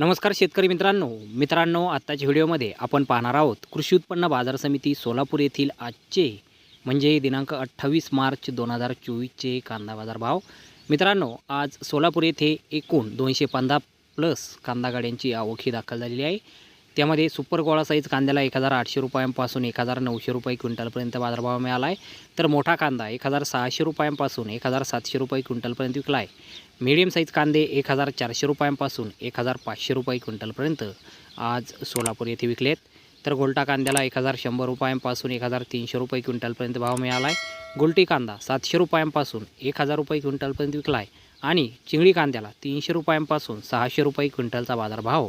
नमस्कार शेतकरी मित्रांनो. मित्रांनो आत्ताच्या व्हिडिओमध्ये आपण पाहणार आहोत कृषी उत्पन्न बाजार समिती सोलापूर येथील आजचे म्हणजे दिनांक अठ्ठावीस मार्च दोन हजार चोवीसचे कांदा बाजार भाव मित्रांनो आज सोलापूर येथे एकूण दोनशे पंधरा प्लस कांदा गाड्यांची आवक ही दाखल झालेली आहे. त्यामध्ये सुपर गोळा साईज कांद्याला एक हजार आठशे रुपयांपासून एक हजार नऊशे रुपये क्विंटलपर्यंत बाजारभाव मिळाला आहे तर मोठा कांदा एक हजार सहाशे रुपयांपासून एक हजार सातशे रुपये क्विंटलपर्यंत विकला आहे मीडियम साईज कांदे एक हजार चारशे रुपयांपासून एक हजार पाचशे रुपये क्विंटलपर्यंत आज सोलापूर येथे विकलेत. तर गोलटा कांद्याला एक हजार शंभर रुपयांपासून एक हजार तीनशे रुपये क्विंटलपर्यंत भाव मिळाला आहे गोलटी कांदा सातशे रुपयांपासून एक हजार रुपये क्विंटलपर्यंत विकला आहे आणि चिंगळी कांद्याला तीनशे रुपयांपासून सहाशे रुपये क्विंटलचा बाजारभाव